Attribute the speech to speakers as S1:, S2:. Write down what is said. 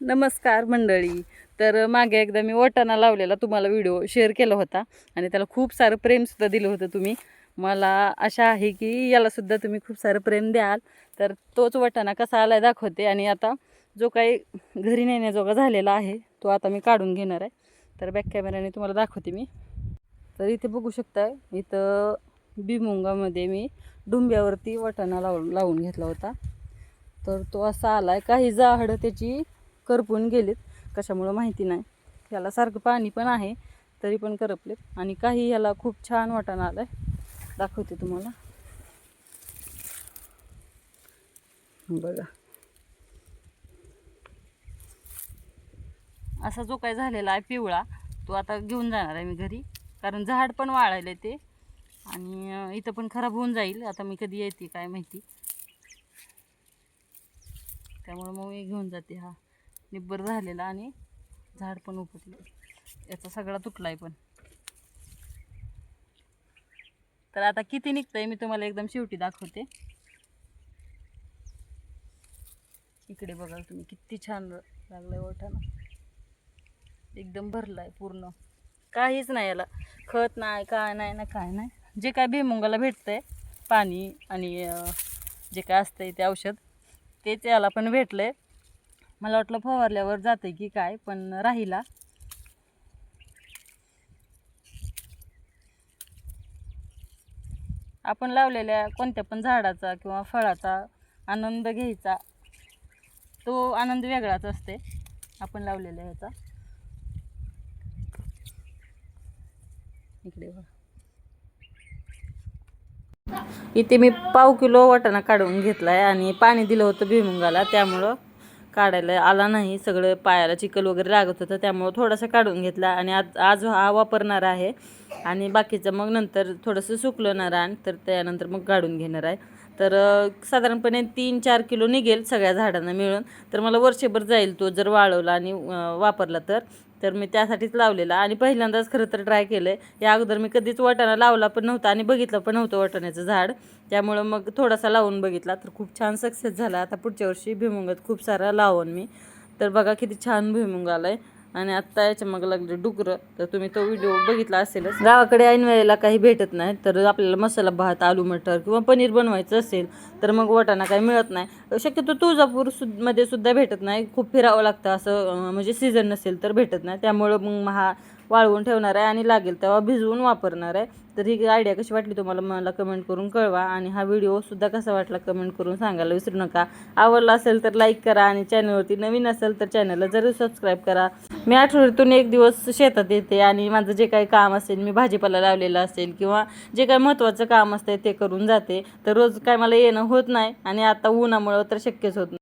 S1: नमस्कार मंडळी. तर मागे एकदा मी वटाणा लावलेला तुम्हाला व्हिडिओ शेअर केला होता आणि त्याला खूप सारं प्रेमसुद्धा दिलं होतं तुम्ही. मला आशा आहे की यालासुद्धा तुम्ही खूप सारं प्रेम द्याल. तर तोच वटाणा कसा आलाय दाखवते आणि आता जो काही घरी नेण्याजोगा झालेला आहे तो आता मी काढून घेणार आहे. तर बॅक कॅमेऱ्याने तुम्हाला दाखवते मी. तर इथे बघू शकता इथं बिमुंगामध्ये मी डुंब्यावरती वटाणा लावून लावून घेतला होता. तर तो असा आला आहे काही झाडं त्याची करपून गेलेत. कशामुळं माहिती नाही. याला सारखं पाणी पण आहे तरी पण करपलेत. आणि काही याला खूप छान वाटाणा आला आहे दाखवते तुम्हाला. बघा. असा जो काय झालेला आहे पिवळा तो आता घेऊन जाणार आहे मी घरी. कारण झाड पण वाळायला ते. आणि इथं पण खराब होऊन जाईल. आता मी कधी येते काय माहिती. त्यामुळे मग मी घेऊन जाते हा. निब्बर झालेला आणि झाड पण उपटलं. याचा सगळा तुटलाय पण. तर आता किती निघतंय मी तुम्हाला एकदम शेवटी दाखवते. इकडे बघाल तुम्ही किती छान लागलाय ओठाना. एकदम भरलाय पूर्ण. काहीच नाही याला. खत नाही काय नाही ना काय नाही. जे काय भेमुंगाला भेटतंय पाणी आणि जे काय असतंय ते औषध तेच याला पण भेटलंय. मला वाटलं फवारल्यावर जाते की काय पण राहिला. आपण लावलेल्या कोणत्या पण झाडाचा किंवा फळाचा आनंद घ्यायचा तो आनंद वेगळाच असते आपण लावलेल्या ह्याचा. इकडे इथे मी पाव किलो वाटाणा काढून घेतला आहे आणि पाणी दिलं होतं भुईमुगाला त्यामुळं काढायला आला नाही. सगळं पायाला चिखल वगैरे लागत होतं त्यामुळं थोडासा काढून घेतला आणि आज आज हा वापरणार आहे. आणि बाकीचं मग नंतर थोडंसं सुकलं ना तर त्यानंतर मग काढून घेणार आहे. तर साधारणपणे तीन चार किलो निघेल सगळ्या झाडांना मिळून. तर मला वर्षभर जाईल तो जर वाळवला आणि वापरला तर. तर मी त्यासाठीच लावलेला. आणि पहिल्यांदाच खरं तर ट्राय केलं आहे या अगोदर मी कधीच वाटाणा लावला पण नव्हता आणि बघितलं पण नव्हतं वाटाण्याचं झाड. त्यामुळं मग थोडासा लावून बघितला. तर खूप छान सक्सेस झाला. आता पुढच्या वर्षी भुईमुगात खूप सारा लावून मी. तर बघा किती छान भुईमुंग आला आहे आणि आत्ता याच्या मग लागले डुकरं. तर तुम्ही तो व्हिडिओ बघितला असेलच. गावाकडे ऐन वेळेला काही भेटत नाही तर आपल्याला मसाला भात आलू मटर किंवा पनीर बनवायचं असेल तर मग वाटाणा काही मिळत नाही. शक्यतो तुळजापूर सुदमध्ये सुद्धा भेटत नाही. खूप फिरावं लागतं असं म्हणजे सीझन नसेल तर भेटत नाही. त्यामुळं मग हा वाळवून ठेवणार आहे आणि लागेल तेव्हा भिजवून वापरणार आहे. तर ही आयडिया कशी वाटली तुम्हाला मला कमेंट करून कळवा आणि हा व्हिडिओसुद्धा कसा वाटला कमेंट करून सांगायला विसरू नका. आवडला असेल तर लाईक करा आणि चॅनलवरती नवीन असेल तर चॅनलला जरूर सबस्क्राईब करा. मी आठवड्यातून एक दिवस शेतात येते आणि माझं जे काही काम असेल मी भाजीपाला लावलेला असेल किंवा जे काही महत्त्वाचं काम असतं ते करून जाते. तर रोज काय मला येणं होत नाही आणि आता उन्हामुळं तर शक्यच होत नाही.